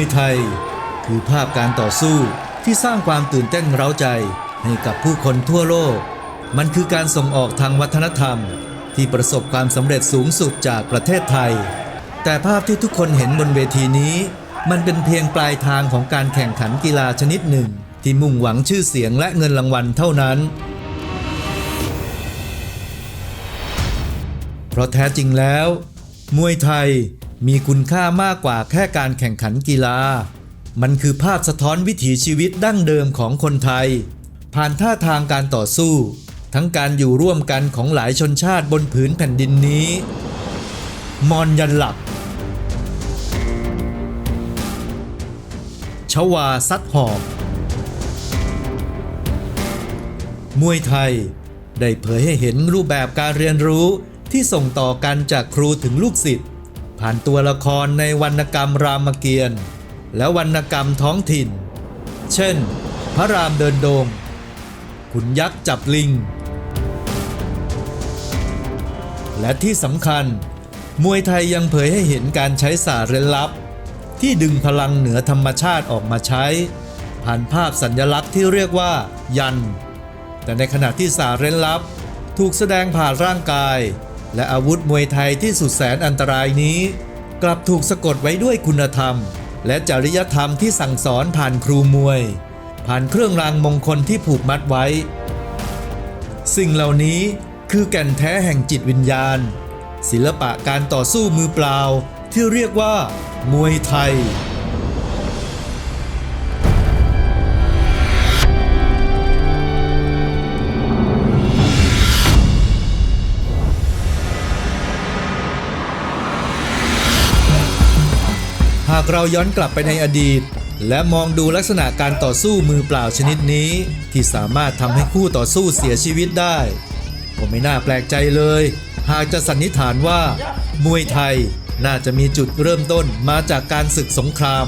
วยไทย คือภาพการต่อสู้ที่สร้างความตื่นเต้นเร้าใจให้กับผู้คนทั่วโลก มันคือการส่งออกทางวัฒนธรรม ที่ประสบความสำเร็จสูงสุดจากประเทศไทย แต่ภาพที่ทุกคนเห็นบนเวทีนี้ มันเป็นเพียงปลายทางของการแข่งขันกีฬาชนิดหนึ่ง ที่มุ่งหวังชื่อเสียงและเงินรางวัลเท่านั้น เพราะแท้จริงแล้ว มวยไทย มีคุณค่ามากกว่าแค่การแข่งขันกีฬา มันคือภาพสะท้อนวิถีชีวิตดั้งเดิมของคนไทย ผ่านท่าทางการต่อสู้ ทั้งการอยู่ร่วมกันของหลายชนชาติบนผืนแผ่นดินนี้ มอนยันหลักชวาซัดหอบมวยไทย ได้เผยให้เห็นรูปแบบการเรียนรู้ที่ส่งต่อกันจากครูถึงลูกศิษย์ ผ่านตัวละครในวรรณกรรมรามเกียรติ์และวรรณกรรมท้องถิ่น เช่น พระรามเดินโดงขุนยักษ์จับลิง และที่สำคัญ มวยไทยยังเผยให้เห็นการใช้ศาสตร์เร้นลับ ที่ดึงพลังเหนือธรรมชาติออกมาใช้ ผ่านภาพสัญญลักษณ์ที่เรียกว่า ยัน แต่ในขณะที่ศาสตร์เร้นลับ ถูกแสดงผ่านร่างกาย และอาวุธมวยไทยที่สุดแสนอันตรายนี้ กลับถูกสะกดไว้ด้วยคุณธรรม และจริยธรรมที่สั่งสอนผ่านครูมวย ผ่านเครื่องรางมงคลที่ผูกมัดไว้ สิ่งเหล่านี้คือแก่นแท้แห่งจิตวิญญาณ ศิลปะการต่อสู้มือเปล่าที่เรียกว่ามวยไทย เราย้อนกลับไปในอดีต และมองดูลักษณะการต่อสู้มือเปล่าชนิดนี้ ที่สามารถทำให้คู่ต่อสู้เสียชีวิตได้ก็ไม่น่าแปลกใจเลย หากจะสันนิษฐานว่า มวยไทยน่าจะมีจุดเริ่มต้นมาจากการศึกสงคราม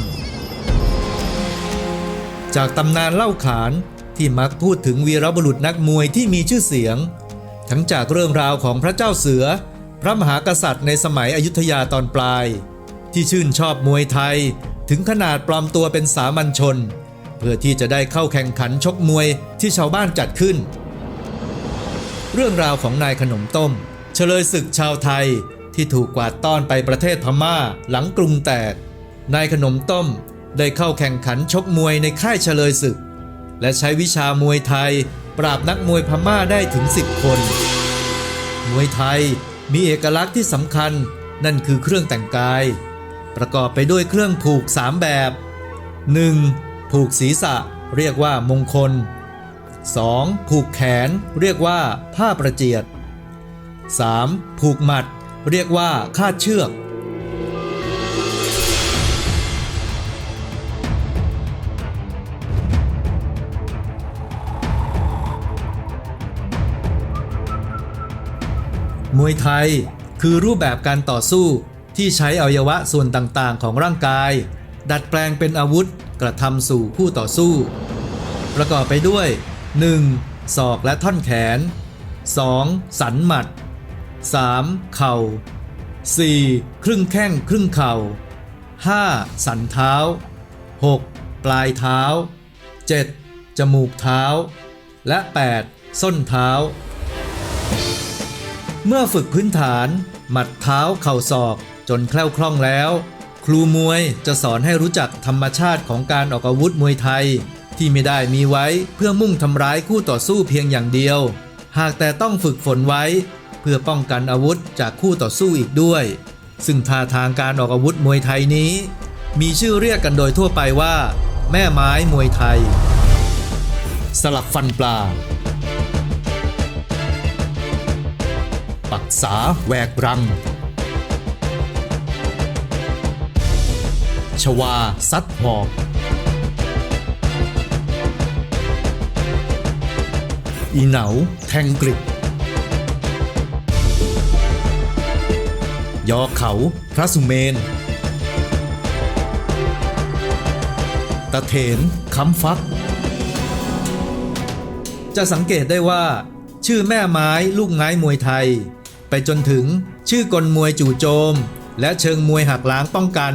จากตำนานเล่าขานที่มักพูดถึงวีรบุรุษนักมวยที่มีชื่อเสียง ทั้งจากเรื่องราวของพระเจ้าเสือ พระมหากษัตริย์ในสมัยอยุธยาตอนปลาย ที่ชื่นชอบมวยไทย ถึงขนาดปลอมตัวเป็นสามัญชน เพื่อที่จะได้เข้าแข่งขันชกมวยที่ชาวบ้านจัดขึ้น เรื่องราวของนายขนมต้ม เฉลยศึกชาวไทยที่ถูกกวาดต้อนไปประเทศพม่าหลังกรุงแตก นายขนมต้มได้เข้าแข่งขันชกมวยในค่ายเฉลยศึก และใช้วิชามวยไทย ปราบนักมวยพม่าได้ถึง 10 คน มวยไทยมีเอกลักษณ์ที่สำคัญนั่นคือเครื่องแต่งกาย ประกอบไปด้วยเครื่องผูก 3 แบบ 1. ผูกศีรษะ เรียกว่ามงคล 2. ผูกแขน เรียกว่าผ้าประเจียด 3. ผูกหมัด เรียกว่าคาดเชือก มวยไทยคือรูปแบบการต่อสู้ ที่ใช้อวัยวะส่วนต่างๆ ของร่างกาย ดัดแปลงเป็นอาวุธกระทำสู่คู่ต่อสู้ ประกอบไปด้วย 1. ศอกและท่อนแขน 2. สันหมัด 3. เข่า 4. ครึ่งแข้งครึ่งเข่า 5. สันเท้า 6. ปลายเท้า 7. จมูกเท้า และ 8. ส้นเท้า เมื่อฝึกพื้นฐาน หมัดเท้าเข่าศอก จนแคล่วคล่องแล้ว ครูมวยจะสอนให้รู้จักธรรมชาติของการออกอาวุธมวยไทย ที่ไม่ได้มีไว้เพื่อมุ่งทำร้ายคู่ต่อสู้เพียงอย่างเดียว หากแต่ต้องฝึกฝนไว้ เพื่อป้องกันอาวุธจากคู่ต่อสู้อีกด้วย ซึ่งท่าทางการออกอาวุธมวยไทยนี้ มีชื่อเรียกกันโดยทั่วไปว่า แม่ไม้มวยไทย สลับฟันปลาปักษาแหวกรัง ชวาซัดหอกอีเหนาแทงกริบยอเขาพระสุเมน ตะเถนค้ำฟัก จะสังเกตได้ว่า ชื่อแม่ไม้ลูกไม้มวยไทย ไปจนถึงชื่อกลมวยจู่โจม และเชิงมวยหักล้างป้องกัน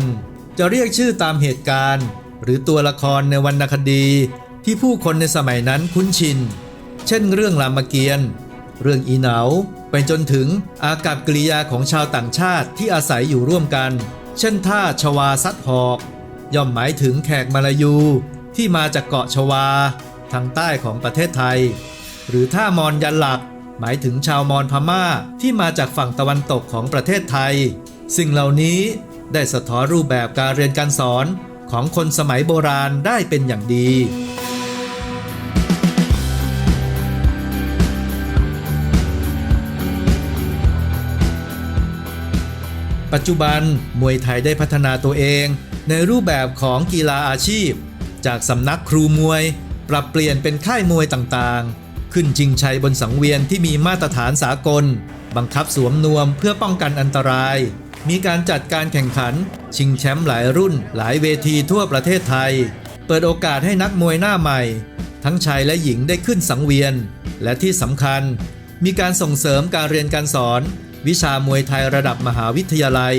จะเรียกชื่อตามเหตุการณ์ หรือตัวละครในวรรณคดีที่ผู้คนในสมัยนั้นคุ้นชิน เช่นเรื่องรามเกียรติ์เรื่องอีเหนาไปจนถึงอากับกิริยาของชาวต่างชาติที่อาศัยอยู่ร่วมกัน เช่นท่าชวาซัดหอก ย่อมหมายถึงแขกมาลายูที่มาจากเกาะชวา ทางใต้ของประเทศไทย หรือท่ามอนยันหลัก หมายถึงชาวมอญพม่าที่มาจากฝั่งตะวันตกของประเทศไทย สิ่งเหล่านี้ ได้สะท้อนรูปแบบการเรียนการสอนของคนสมัยโบราณได้เป็นอย่างดี ปัจจุบันมวยไทยได้พัฒนาตัวเองในรูปแบบของกีฬาอาชีพ จากสำนักครูมวย ปรับเปลี่ยนเป็นค่ายมวยต่างๆ ขึ้นชิงชัยบนสังเวียนที่มีมาตรฐานสากล บังคับสวมนวมเพื่อป้องกันอันตราย มีการจัดการแข่งขัน ชิงแชมป์หลายรุ่น หลายเวทีทั่วประเทศไทย เปิดโอกาสให้นักมวยหน้าใหม่ ทั้งชายและหญิงได้ขึ้นสังเวียน และที่สำคัญ มีการส่งเสริมการเรียนการสอน วิชามวยไทยระดับมหาวิทยาลัย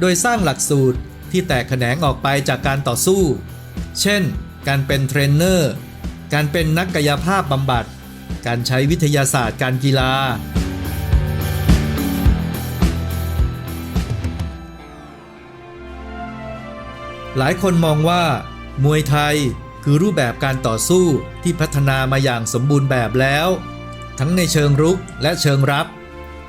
โดยสร้างหลักสูตรที่แตกแขนงออกไปจากการต่อสู้ เช่น การเป็นเทรนเนอร์ การเป็นนักกายภาพบำบัด การใช้วิทยาศาสตร์การกีฬา หลายคนมองว่า มวยไทยคือรูปแบบการต่อสู้ที่พัฒนามาอย่างสมบูรณ์แบบแล้ว ทั้งในเชิงรุกและเชิงรับ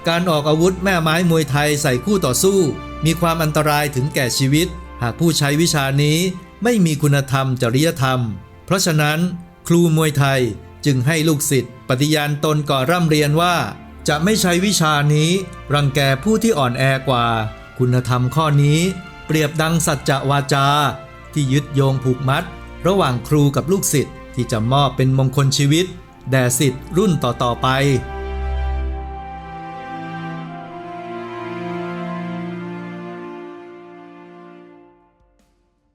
การออกอาวุธแม่ไม้มวยไทยใส่คู่ต่อสู้ มีความอันตรายถึงแก่ชีวิต หากผู้ใช้วิชานี้ไม่มีคุณธรรมจริยธรรม เพราะฉะนั้น ครูมวยไทยจึงให้ลูกศิษย์ปฏิญาณตนก่อร่ำเรียนว่า จะไม่ใช้วิชานี้ รังแกผู้ที่อ่อนแอกว่า คุณธรรมข้อนี้ ปรียบดังสัจจะวาจา ที่ยึดโยงผูกมัด ระหว่างครูกับลูกศิษย์ที่จะมอบเป็นมงคลชีวิต แด่ศิษย์รุ่นต่อๆไป